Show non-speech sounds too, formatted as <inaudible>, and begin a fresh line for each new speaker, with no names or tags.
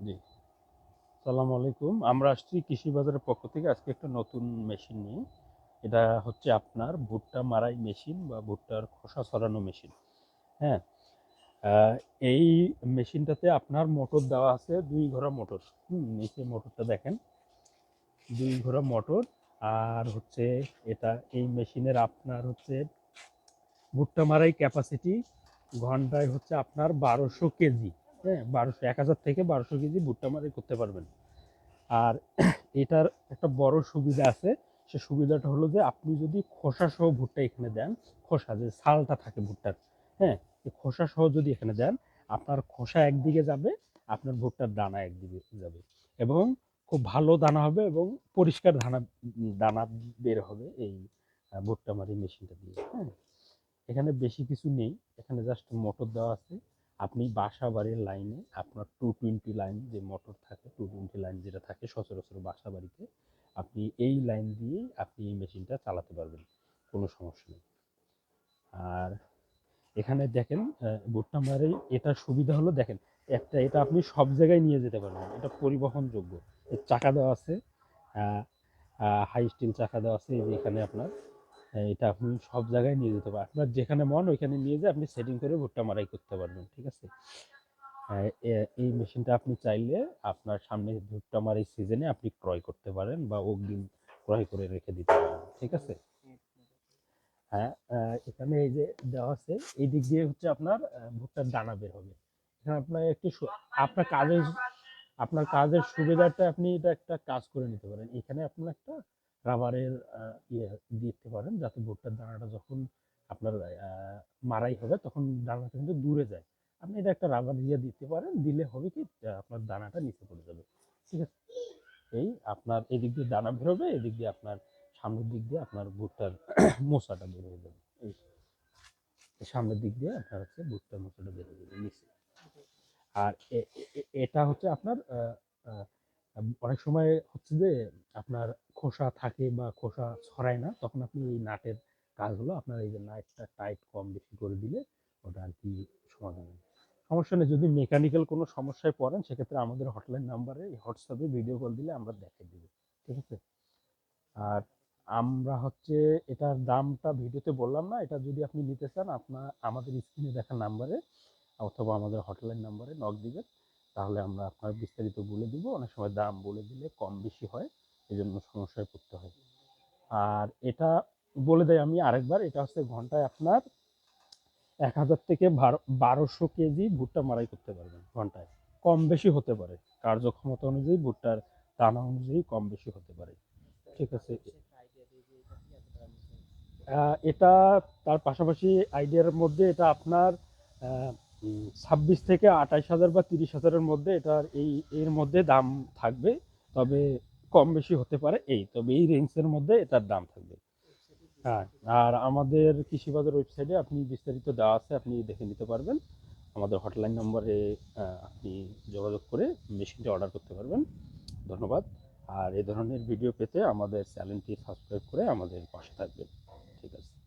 জি। সালাম আলাইকুম। আমরা আসছি কৃষি বাজারের পক্ষ থেকে। আজকে একটা নতুন মেশিন নিয়ে। এটা হচ্ছে আপনার ভুট্টা মারাই মেশিন বা ভুট্টার খোসা ছড়ানো মেশিন। হ্যাঁ এই মেশিনটাতে আপনার মোটর দেওয়া আছে দুই ঘোড়া মোটর। হুম, নিচে মোটরটা দেখেন। দুই ঘোড়া মোটর। আর হচ্ছে এটা, এই মেশিনের আপনার হচ্ছে ভুট্টা মারাই ক্যাপাসিটি ঘন্টায় হচ্ছে আপনার বারোশো কেজি। হ্যাঁ বারোশো, এক হাজার থেকে বারোশো কেজি ভুট্টা মারি করতে পারবেন। আর এটার একটা বড় সুবিধা আছে, সে সুবিধাটা হলো যে আপনি যদি খোসা সহ ভুট্টা এখানে দেন, খোসা যে ছালটা থাকে ভুট্টার হ্যাঁ এই খোসা সহ যদি এখানে দেন, আপনার খোসা একদিকে যাবে, আপনার ভুট্টার দানা একদিকে যাবে এবং খুব ভালো দানা হবে এবং পরিষ্কার দানা দানা বের হবে এই ভুট্টা মারি মেশিনটা দিয়ে হ্যাঁ। এখানে বেশি কিছু নেই, এখানে জাস্ট মোটর দেওয়া আছে। আপনি বাসা বাড়ির লাইনে আপনার টু টোয়েন্টি লাইন যে মোটর থাকে টু টোয়েন্টি লাইন যেটা থাকে সচরাচর বাসা বাড়িতে আপনি এই লাইন দিয়েই আপনি এই মেশিনটা চালাতে পারবেন, কোনো সমস্যা নেই। আর এখানে দেখেন ভুট্টা মারে এটার সুবিধা হলো, দেখেন একটা এটা আপনি সব জায়গায় নিয়ে যেতে পারবেন, এটা পরিবহনযোগ্য। এর চাকা দেওয়া আছে হাই স্টিল চাকা দেওয়া আছে এখানে আপনার এটা আপনি সব জায়গায় নিয়ে যেতে পারেন। আপনার যেখানে মন, ওইখানে নিয়ে যেয়ে আপনি সেটিং করে ভুট্টা মারাই করতে পারবেন, ঠিক আছে? এই মেশিনটা আপনি চাইলে আপনার সামনে ভুট্টা মারাই সিজনে আপনি ক্রয় করতে পারেন বা অগ্রিম ক্রয় করে রেখে দিতে পারেন, ঠিক আছে? হ্যাঁ এখানে এই যে দেওয়া আছে, এই দিক দিয়ে হচ্ছে আপনার ভুট্টার দানা বের হবে। এখানে আপনার একটু আপনার কাজের আপনার কাজের সুবিধাটা আপনি এটা একটা কাজ করে নিতে পারেন। এখানে আপনার একটা রাবারের ইয়ে দিতে পারেন যাতে ভুট্টার দানাটা যখন আপনার মারাই হবে তখন দানাটা কিন্তু দূরে যায়। আপনি এটা একটা রাবার দিয়ে দিতে পারেন, দিলে হবে কি আপনার দানাটা নিচে পড়ে যাবে। ঠিক আছে? এই আপনার এদিক দিয়ে দানা বেরোবে, এদিক দিয়ে আপনার সামনের দিক দিয়ে আপনার ভুট্টার <clears throat> মোচাটা বের হয়ে যাবে। এই সামনের দিক দিয়ে আপনার হচ্ছে ভুট্টার মোচাটা বের হয়ে যাবে নিচে। আর এটা হচ্ছে আপনার অনেক সময় হচ্ছে যে আপনার খোসা থাকে বা খোসা ছড়ায় না, তখন আপনি এই নাটের কাজগুলো আপনার এই যে নাটটা টাইট কম বেশি করে দিলে ওটা আর কি সমাধান সমস্যা নেই, যদি মেকানিক্যাল কোনো সমস্যায় পড়েন, সেক্ষেত্রে আমাদের হটলাইন নাম্বারে, হোয়াটসঅ্যাপে ভিডিও কল দিলে আমরা দেখাই দেবো, ঠিক আছে? আর আমরা হচ্ছে এটার দামটা ভিডিওতে বললাম না, এটা যদি আপনি নিতে চান, আপনার, আমাদের স্ক্রিনে দেখা নাম্বারে অথবা আমাদের হটলাইন নাম্বারে নক দিবেন, তাহলে আমরা আপনার বিস্তারিত বলে দিব। অনেক সময় দাম বলে দিলে কম বেশি হয়। এই জন্য সমস্যায় পড়তে হয়। আর এটা বলে দেয় আমি আরেকবার, এটা হচ্ছে ঘন্টায় আপনার এক হাজার থেকে বারো- বারোশো কেজি ভুট্টা মারাই করতে পারবেন ঘন্টায়। কম বেশি হতে পারে। কার্যক্ষমতা অনুযায়ী ভুট্টার দানা অনুযায়ী কম বেশি হতে পারে। ঠিক আছে। এটা তার পাশাপাশি আইডিয়ার মধ্যে এটা আপনার ছাব্বিশ থেকে আঠাইশ হাজার বা তিরিশ হাজারের মধ্যে এটার এই, এর মধ্যে দাম থাকবে। তবে কম বেশি হতে পারে এই, তবে এই রেঞ্জের মধ্যে এটার দাম থাকবে। হ্যাঁ আর আমাদের কৃষিবাজার ওয়েবসাইটে আপনি বিস্তারিত দেওয়া আছে আপনি দেখে নিতে পারবেন। আমাদের হটলাইন নম্বরে আপনি যোগাযোগ করে মেশিনটি অর্ডার করতে পারবেন। ধন্যবাদ। আর এ ধরনের ভিডিও পেতে আমাদের চ্যানেলটি সাবস্ক্রাইব করে আমাদের পাশে থাকবেন। ঠিক আছে।